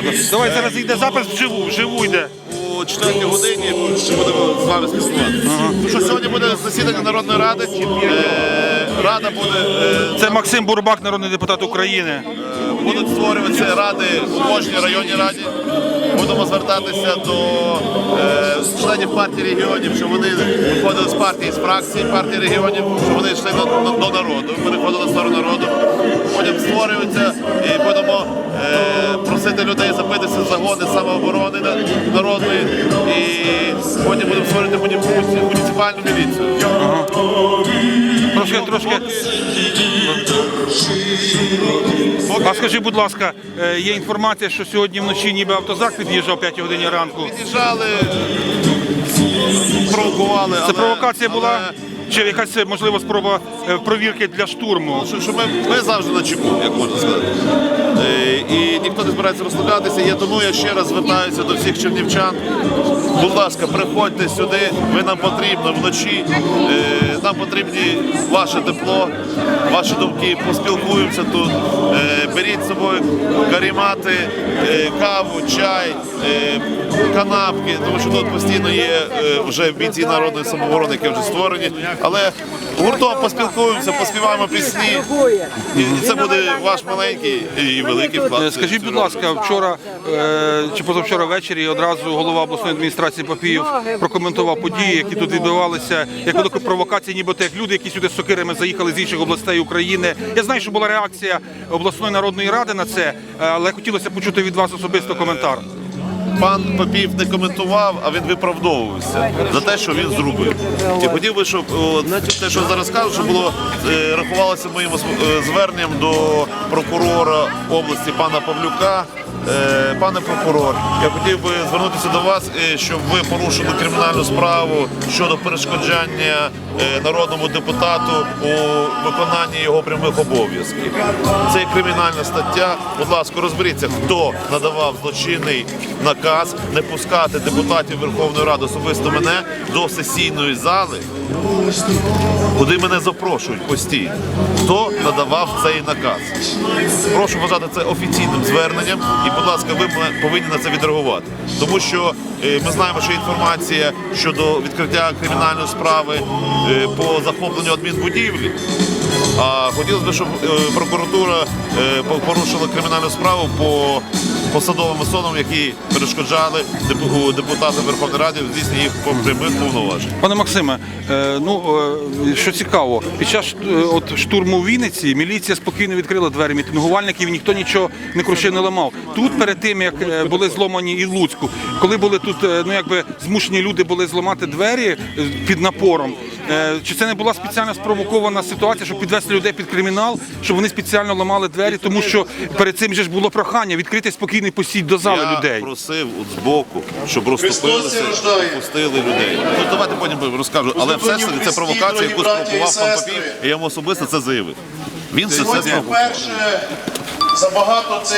Да, да. Давай зараз йде запис вживу, вживу йде. У четвертій годині будемо з вами спілкуватися. Що сьогодні буде засідання Народної ради. Е, Рада буде е, Це Максим Бурбак, народний депутат України. будуть створюватися ради у кожній районній раді. Будемо звертатися до е, членів партії регіонів, щоб вони виходили з партії, з фракції партії регіонів, щоб вони йшли до, до, до народу, переходили в сторону народу. Потім створюються і будемо е, просити людей запитися в загони самооборони народної. І потім будемо муні- муніципальну міліцію. Трошки, трошки. А скажи, будь ласка, е, є інформація, що сьогодні вночі ніби автозак під'їжджав о 5 годині ранку. Під'їжджали, провокували. Це але- провокація була? але- Чи якась е, можливо спроба е, провірки для штурму? Що, що ми, ми завжди на чеку, як можна сказати. Ніхто не збирається розслаблятися. Я тому я ще раз звертаюся до всіх чернівчан. Будь ласка, приходьте сюди, ви нам потрібно вночі. Е, нам потрібні ваше тепло, ваші думки. Поспілкуємося тут. Е, беріть з собою карімати, е, каву, чай, е, канапки, тому що тут постійно є вже бійці народної самооборони, які вже створені. Але гуртом поспілкуємося, поспіваємо пісні. І це буде ваш маленький і великий вклад. Скажіть, будь ласка, вчора чи позавчора ввечері одразу голова обласної адміністрації Папіїв прокоментував події, які тут відбувалися, як велику провокацію, нібито як люди, які сюди з сокирами заїхали з інших областей України. Я знаю, що була реакція обласної народної ради на це, але хотілося почути від вас особисто коментар. Пан Попів не коментував, а він виправдовувався за те, що він зробив. І хотів би, щоб те, що зараз кажу, що було е, рахувалося моїм е, зверненням до прокурора області пана Павлюка. Е, Пане прокурор, я хотів би звернутися до вас, е, щоб ви порушили кримінальну справу щодо перешкоджання е, народному депутату у виконанні його прямих обов'язків. Це кримінальна стаття. Будь ласка, розберіться, хто надавав злочинний наказ не пускати депутатів Верховної Ради, особисто мене, до сесійної зали, куди мене запрошують постійно. Хто надавав цей наказ? Прошу вважати це офіційним зверненням, і, будь ласка, ви повинні на це відреагувати. Тому що е, ми знаємо, що інформація щодо відкриття кримінальної справи е, по захопленню адмінбудівлі. А хотілося б, щоб е, прокуратура порушила кримінальну справу по посадовим особам, які перешкоджали депутатам Верховної Ради в їх прямих повноважень. Пане Максиме, ну що цікаво, під час от штурму Вінниці міліція спокійно відкрила двері мітингувальників, ніхто нічого не крушив, не ламав. Тут перед тим як е, були зломані і в Луцьку, коли були тут, е, ну якби змушені люди були зламати двері е, під напором. Чи це не була спеціально спровокована ситуація, щоб підвести людей під кримінал, щоб вони спеціально ламали двері, тому що перед цим же ж було прохання відкрити спокійний посіль до зали Я людей. просив от збоку, щоб розступилися пустили людей. Ну давайте потім розкажу. Але все ж це провокація, яку спровокував пан Попів, і я йому особисто це заявив. Він це все Сьогодні спровокував. вперше за багато цих